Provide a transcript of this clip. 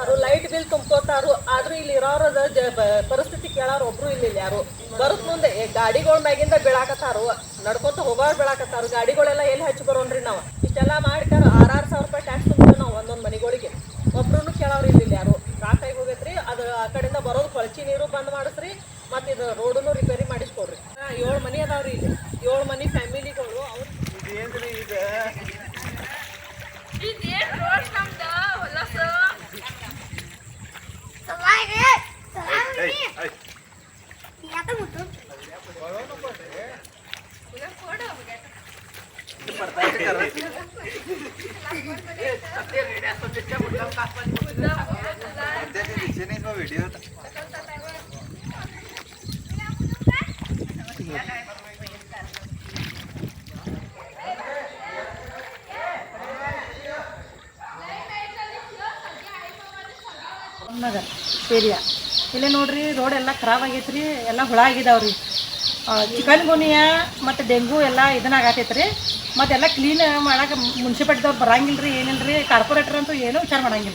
ತಾರು light bill ತುಂಬ್ಕೋತಾರು ಆದ್ರೂ ಇಲ್ಲಿ ಇರೋರದ ಬ- ಪರಿಸ್ಥಿತಿ ಕೇಳಾರ ಒಬ್ರು ಇಲ್ಲಿ ಇಲ್ಲ ಯಾರು. ಬರುತ್ ಮುಂದೆ ಏ, ಗಾಡಿಗಳ ಮ್ಯಾಗಿಂದ ಬೀಳಾಕತ್ತಾರು ನಡ್ಕೊತ ಹೋಗೋರ್ ಬೀಳಾಕತ್ತಾರು ಗಾಡಿಗಳೆಲ್ಲ ಎಲ್ಲಿ ಹಚ್ಚಿ ಬರೋನ್ರಿ ನಾವು? ಇಷ್ಟೆಲ್ಲ ಮಾಡ್ತಾರ ಆರಾರು ಸಾವಿರ ರೂಪಾಯಿ ಟ್ಯಾಕ್ಸ್ ತುಂಬ್ತೇವೆ ನಾವು ಒಂದೊಂದು ಮನೆಗಳಿಗೆ. ಒಬ್ರು ಕೇಳೋರು ಇಲ್ಲಿ ಇಲ್ಲ ಯಾರು. ರಾಕಾಗಿ ಹೋಗೈತ್ರಿ ಅದು ಆ ಕಡೆಯಿಂದ ಬರೋದು ಕೊಳಚಿ ನೀರು ಬಂದ್ ಮಾಡಿಸ್ರಿ ಮತ್ತೆ ಇದು ರೋಡನ್ನು ರಿಪೇರಿ ಮಾಡಿಸ್ಕೊಡ್ರಿ. ಏಳು ಮನಿ ಅದಾವ್ರಿ ಇಲ್ಲಿ. ಏಳು ಮನಿ ಫ್ಯಾಮಿಲಿಗಳು ಅವ್ರು व्हिडिओ ನಗರ್ ಏರಿಯಾ ಇಲ್ಲೇ ನೋಡ್ರಿ ರೋಡ್ ಎಲ್ಲ ಖರಾಬ್ ಆಗೈತ್ರಿ ಎಲ್ಲ ಹುಳ ಆಗಿದಾವ್ರಿ ಚಿಕನ್ ಗುನಿಯಾ ಮತ್ತು ಡೆಂಗು ಎಲ್ಲ ಇದನ್ನ ಆಗತೈತ್ರಿ ಮತ್ತೆಲ್ಲ ಕ್ಲೀನ್ ಮಾಡಕ್ಕೆ ಮುನ್ಸಿಪಾಲ್ಟಿದವ್ರು ಬರಂಗಿಲ್ಲ ರೀ ಏನಿಲ್ಲ ರೀ ಕಾರ್ಪೊರೇಟರ್ ಅಂತೂ ಏನೂ ವಿಚಾರ ಮಾಡಂಗಿಲ್ಲ.